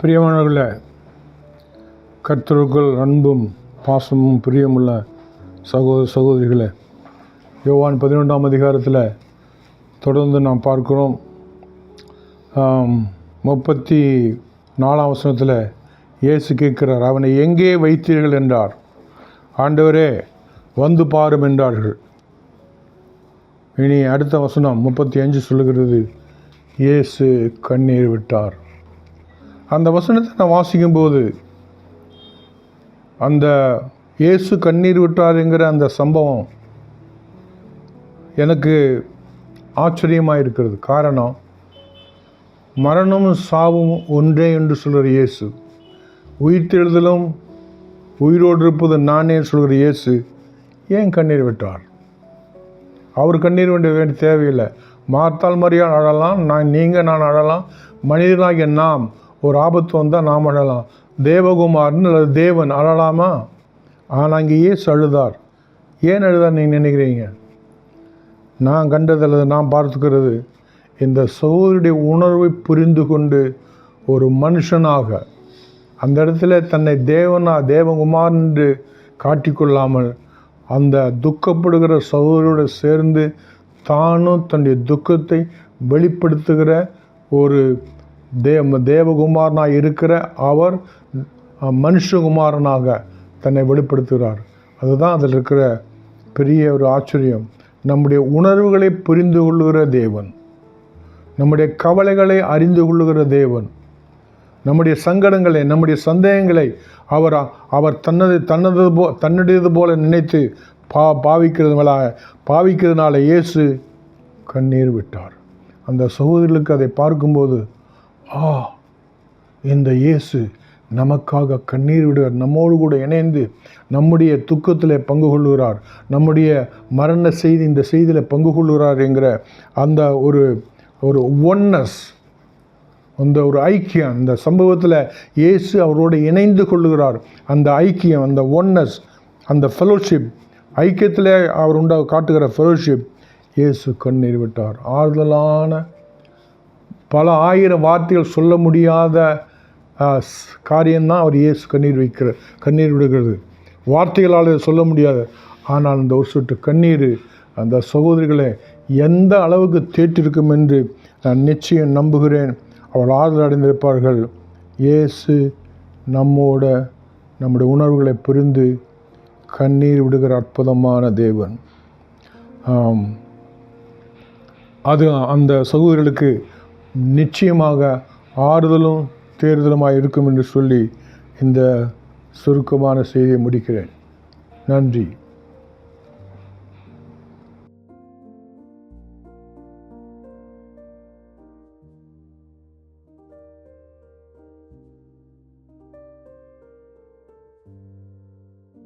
பிரியமானவர்களே கர்த்தருக்குள் அன்பும் பாசமும் பிரியமுள்ள சகோதர சகோதரிகளை யோவான் பதினொன்றாம் அதிகாரத்தில் தொடர்ந்து நாம் பார்க்கிறோம். முப்பத்தி நாலாம் வசனத்தில் இயேசு கேட்கிறார் அவனை எங்கே வைத்தீர்கள்? என்றார். ஆண்டவரே வந்து பாரும் என்றார்கள். இனி அடுத்த வசனம் முப்பத்தி அஞ்சு சொல்லுகிறது இயேசு கண்ணீர் விட்டார். அந்த வசனத்தை நான் வாசிக்கும்போது அந்த இயேசு கண்ணீர் விட்டாருங்கிற அந்த சம்பவம் எனக்கு ஆச்சரியமாக இருக்கிறது. காரணம் மரணமும் சாவும் ஒன்றே என்று சொல்கிற இயேசு உயிர்த்தெழுதலும் உயிரோடு இருப்பது நானே சொல்கிற இயேசு ஏன் கண்ணீர் விட்டார்? அவர் கண்ணீர் வேண்டிய வேண்டிய தேவையில்லை. மார்த்தால் மறியால் அழலாம் நான் நீங்கள் நான் அழலாம். மனிதனாகிய நாம் ஒரு ஆபத்து வந்தால் நாம் அழலாம். தேவகுமார்னு அல்லது தேவன் அழலாமா? ஆனால் அங்கேயே சழுதார். அழுதார் ஏன் அழுதார் நீங்கள் நினைக்கிறீங்க? நான் கண்டது அல்லது நான் பார்த்துக்கிறது இந்த சகோதரியுடைய உணர்வை புரிந்து கொண்டு ஒரு மனுஷனாக அந்த இடத்துல தன்னை தேவனா தேவகுமார் என்று காட்டிக்கொள்ளாமல் அந்த துக்கப்படுகிற சகோதரியோடு சேர்ந்து தானும் தன்னுடைய துக்கத்தை வெளிப்படுத்துகிற ஒரு தேவ தேவகுமாரனாக இருக்கிற அவர் மனுஷகுமாரனாக தன்னை வெளிப்படுத்துகிறார். அதுதான் அதில் இருக்கிற பெரிய ஒரு ஆச்சரியம். நம்முடைய உணர்வுகளை புரிந்து கொள்ளுகிற தேவன் நம்முடைய கவலைகளை அறிந்து கொள்ளுகிற தேவன் நம்முடைய சங்கடங்களை நம்முடைய சந்தேகங்களை அவர் அவர் தன்னது தன்னது போ தன்னுடையது போல நினைத்து பா பாவிக்கிறதுனால பாவிக்கிறதுனால இயேசு கண்ணீர் விட்டார். அந்த சகோதரிகளுக்கு அதை பார்க்கும்போது ஆ இந்த இயேசு நமக்காக கண்ணீர் விடுவார் நம்மோடு கூட இணைந்து நம்முடைய துக்கத்தில் பங்கு கொள்கிறார் நம்முடைய மரண செய்தி இந்த செய்தியில் பங்கு கொள்கிறார் என்கிற அந்த ஒரு ஒரு ஒன்னஸ் அந்த ஒரு ஐக்கியம் அந்த சம்பவத்தில் இயேசு அவரோடு இணைந்து கொள்கிறார் அந்த ஐக்கியம் அந்த ஒன்னஸ் அந்த ஃபெலோஷிப் ஐக்கியத்தில் அவர் உண்டா காட்டுகிற ஃபெலோஷிப் இயேசு கண்ணீர் விட்டார். ஆறுதலான பல ஆயிரம் வார்த்தைகள் சொல்ல முடியாத காரியம்தான் அவர் இயேசு கண்ணீர் வைக்கிற கண்ணீர் விடுகிறது. வார்த்தைகளால் சொல்ல முடியாது. ஆனால் அந்த ஒரு சொட்டு கண்ணீர் அந்த சகோதரிகளை எந்த அளவுக்கு தேற்றிருக்கும் என்று நான் நிச்சயம் நம்புகிறேன். அவள் ஆறுதல் அடைந்திருப்பார்கள். இயேசு நம்மோட நம்முடைய உணர்வுகளை புரிந்து கண்ணீர் விடுகிற அற்புதமான தேவன். அது அந்த சகோதரர்களுக்கு நிச்சயமாக ஆறுதலும் தேர்தலுமாக இருக்கும் என்று சொல்லி இந்த சுருக்கமான செய்தியை முடிக்கிறேன். நன்றி.